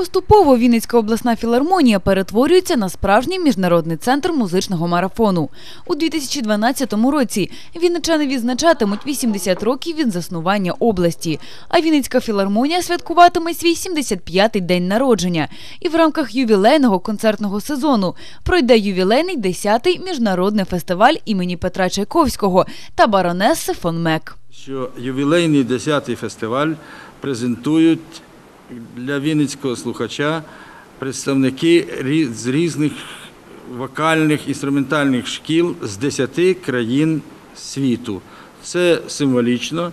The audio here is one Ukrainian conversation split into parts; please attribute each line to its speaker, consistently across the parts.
Speaker 1: Поступово Вінницька обласна філармонія перетворюється на справжній міжнародний центр музичного марафону. У 2012 році вінничани відзначатимуть 80 років від заснування області. А Вінницька філармонія святкуватиме свій 75-й день народження. І в рамках ювілейного концертного сезону пройде ювілейний 10-й міжнародний фестиваль імені Петра Чайковського та баронеси фон Мек.
Speaker 2: що ювілейний 10-й фестиваль презентують для вінницького слухача представники з різних вокальних інструментальних шкіл з 10 країн світу. Це символічно.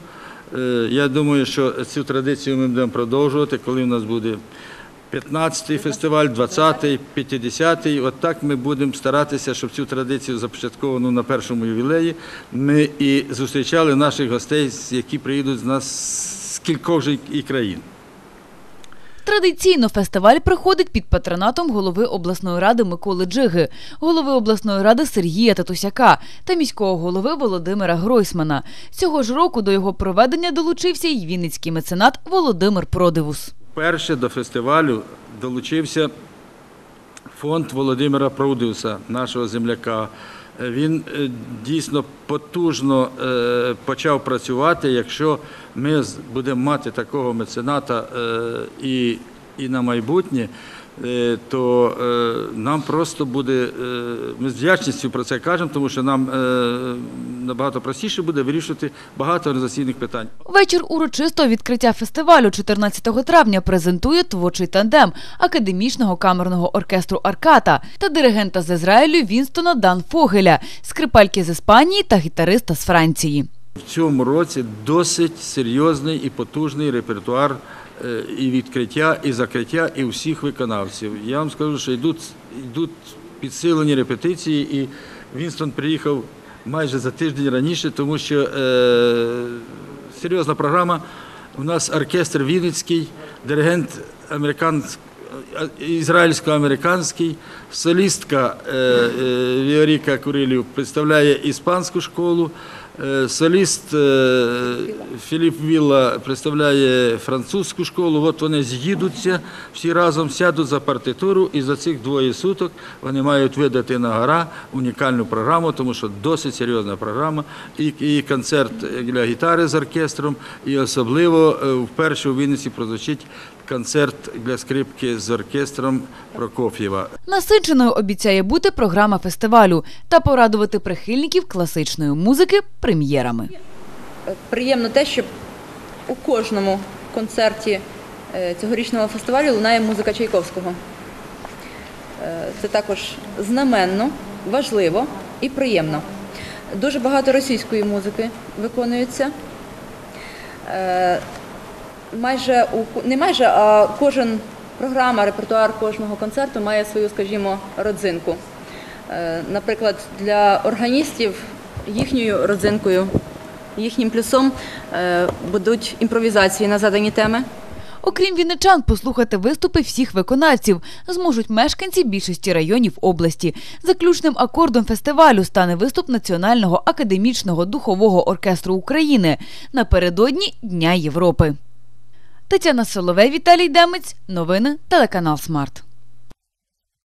Speaker 2: Е, Я думаю, що цю традицію ми будемо продовжувати, коли в нас буде 15-й фестиваль, 20-й, 50-й. От так ми будемо старатися, щоб цю традицію започатковану на першому ювілеї ми і зустрічали наших гостей, які приїдуть з нас з кількох і країн.
Speaker 1: Традиційно фестиваль проходить під патронатом голови обласної ради Миколи Джиги, голови обласної ради Сергія Татусяка та міського голови Володимира Гройсмана. Цього ж року до його проведення долучився й вінницький меценат Володимир Продивус.
Speaker 2: Перше до фестивалю долучився фонд Володимира Продиуса, нашого земляка. Він е, дійсно потужно е, почав працювати. Якщо ми будемо мати такого мецената е, і, і на майбутнє, е, то е, нам просто буде, е, ми з вдячністю про це кажемо, тому що нам набагато простіше буде вирішувати багато організаційних питань.
Speaker 1: Вечір урочистого відкриття фестивалю 14 травня презентує творчий тандем академічного камерного оркестру Арката та диригента з Ізраїлю Вінстона Дан Фогеля, скрипальки з Іспанії та гітариста з Франції.
Speaker 2: В цьому році досить серйозний і потужний репертуар і відкриття, і закриття, і всіх виконавців. Я вам скажу, що йдуть, йдуть підсилені репетиції, і Вінстон приїхав майже за тиждень раніше, тому що е, серйозна програма. У нас оркестр Вінницький, диригент американський. Ізраїльсько-американський солістка е, е, Віоріка Курилів представляє іспанську школу, е, соліст е, Філіп Вілла представляє французьку школу. От вони з'їдуться всі разом, сядуть за партитуру, і за цих двоє суток вони мають видати на гора унікальну програму, тому що досить серйозна програма. І концерт для гітари з оркестром, і особливо е, вперше у Вінниці прозвучить концерт для скрипки з оркестром Прокоф'єва.
Speaker 1: Насиченою обіцяє бути програма фестивалю та порадувати прихильників класичної музики прем'єрами.
Speaker 3: приємно те, що у кожному концерті е, цьогорічного фестивалю лунає музика Чайковського. Е, Це також знаменно, важливо і приємно. Дуже багато російської музики виконується. Е, Майже не майже, а кожен програма, репертуар кожного концерту має свою, скажімо, родзинку. Наприклад, для органістів їхньою родзинкою, їхнім плюсом е, будуть імпровізації на задані теми.
Speaker 1: Окрім вінничан, послухати виступи всіх виконавців зможуть мешканці більшості районів області. Заключним акордом фестивалю стане виступ Національного академічного духового оркестру України напередодні Дня Європи. Тетяна Соловей, Віталій Демець. Новини телеканал Смарт.